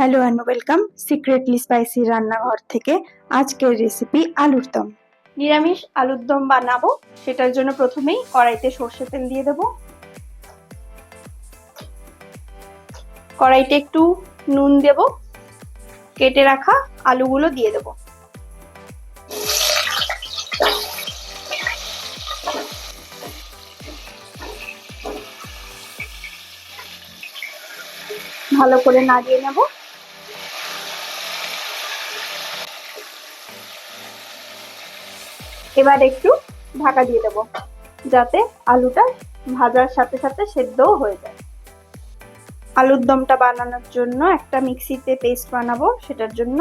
Hello and welcome secretly spicy রান্নাঘর থেকে আজকের রেসিপি আলুর দম। নিরামিষ আলুর দম বানাবো, সেটার জন্য প্রথমেই কড়াইতে সর্ষে তেল দিয়ে দেব। কড়াইতে একটু নুন দেব, কেটে রাখা আলুগুলো দিয়ে দেব। ভালো করে নাড়িয়ে নেব। এবার একটু ঢাকা দিয়ে দেবো, যাতে আলুটা ভাজার সাথে সাথে সেদ্ধও হয়ে যায়। আলুর দমটা বানানোর জন্য একটা মিক্সিতে পেস্ট বানাবো, সেটার জন্য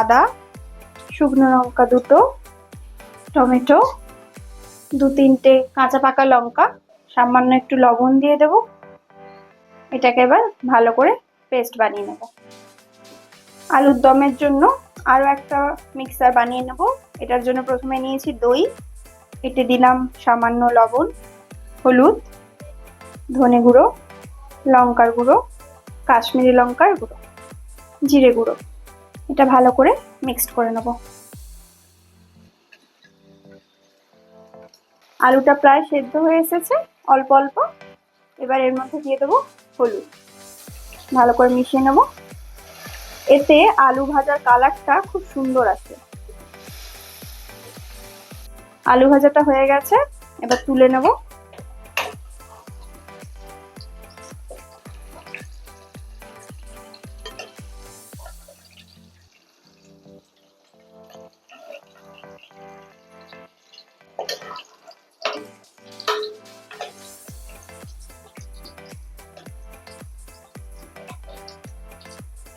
আদা, শুকনো লঙ্কা দুটো, টমেটো, দু তিনটে কাঁচা পাকা লঙ্কা, সামান্য একটু লবণ দিয়ে দেব। এটাকে এবার ভালো করে পেস্ট বানিয়ে নেব। আলুর দমের জন্য আরও একটা মিক্সার বানিয়ে নেব। এটার জন্য প্রথমে নিয়েছি দই এতে দিলাম সামান্য লবণ, হলুদ, ধনে গুঁড়ো, লঙ্কার গুঁড়ো, কাশ্মীরি লঙ্কার গুঁড়ো, জিরে গুঁড়ো। এটা ভালো করে মিক্সড করে নেব। আলুটা প্রায় সেদ্ধ হয়ে এসেছে, অল্প অল্প। এবার এর মধ্যে দিয়ে দেবো হলুদ। ভালো করে মিশিয়ে নেব। এতে আলু ভাজার কালারটা খুব সুন্দর আসে। আলু ভাজাটা হয়ে গেছে, এবার তুলে নেব।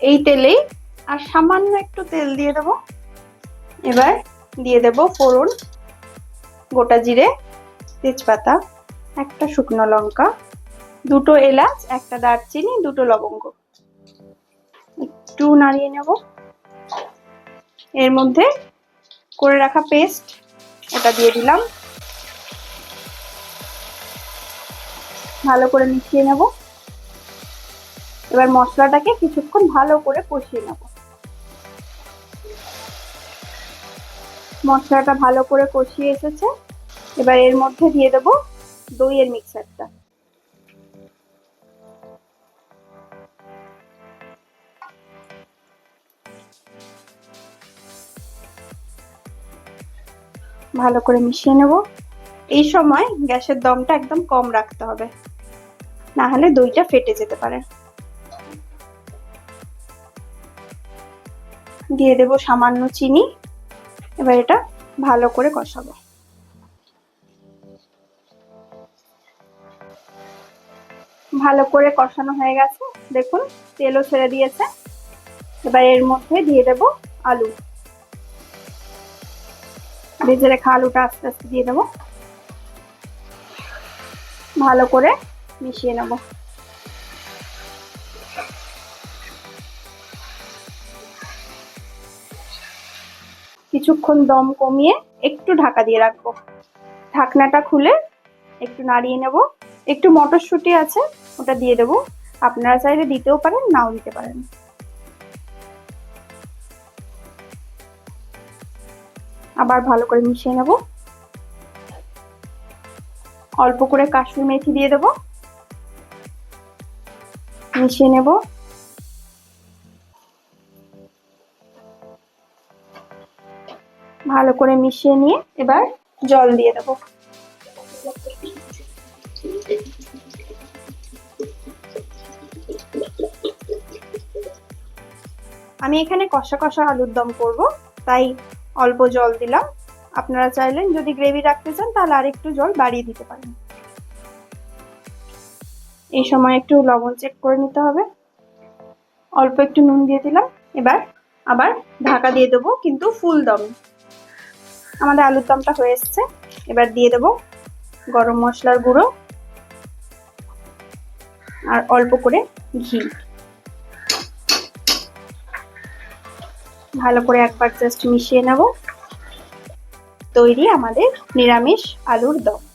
এই তেলেই আর সামান্য একটু তেল দিয়ে দেব। এবার দিয়ে দেব ফোড়ন। গোটা জিরে, তেজপাতা, একটা শুকনো লঙ্কা, দুটো এলাচ, একটা দারচিনি, দুটো লবঙ্গ। একটু নাড়িয়ে নেব। এর মধ্যে করে রাখা পেস্ট, এটা দিয়ে দিলাম। ভালো করে মিশিয়ে নেব। এবার মশলাটাকে কিছুক্ষণ ভালো করে কষিয়ে নেব। মশলাটা ভালো করে কষিয়ে এসেছে। এবার এর মধ্যে দিয়ে দেবো দইয়ের মিক্সারটা। ভালো করে মিশিয়ে নেব। এই সময় গ্যাসের দমটা একদম কম রাখতে হবে। না হলে দইটা ফেটে যেতে পারে। দিয়ে দেব সামান্য চিনি। এবার এটা ভালো করে কষাবো। ভালো করে কষানো হয়ে গেছে। দেখুন, তেলও ছেড়ে দিয়েছে। এবার এর মধ্যে দিয়ে দেব আলু। ভেজে রেখা আলুটা আস্তে আস্তে দিয়ে দেবো। ভালো করে মিশিয়ে নেব। কিছুক্ষণ দম কমিয়ে একটু ঢাকা দিয়ে রাখব। ঢাকনাটা খুলে একটু নাড়িয়ে নেব। একটু মটরশুঁটি আছে, ওটা দিয়ে দেবো। আপনারা চাইলে দিতেও পারেন, নাও দিতে পারেন। আবার ভালো করে মিশিয়ে নেব। অল্প করে কাশ্মীর মেথি দিয়ে দেব। মিশিয়ে নেব। ভালো করে মিশিয়ে নিয়ে এবার জল দিয়ে দেব। আমি এখানে কষা কষা আলুর দম করব, তাই অল্প জল দিলাম। আপনারা চাইলেন যদি গ্রেভি রাখতে চান, তাহলে আর একটু জল বাড়িয়ে দিতে পারেন। এই সময় একটু লবণ চেক করে নিতে হবে। অল্প একটু নুন দিয়ে দিলাম। এবার আবার ঢাকা দিয়ে দেবো কিন্তু ফুল দম। আমাদের আলুর দমটা হয়ে এসছে। এবার দিয়ে দেব গরম মশলার গুঁড়ো। আর অল্প করে ঘি। ভালো করে একবার জাস্ট মিশিয়ে নেব। তৈরি আমাদের নিরামিষ আলুর দম।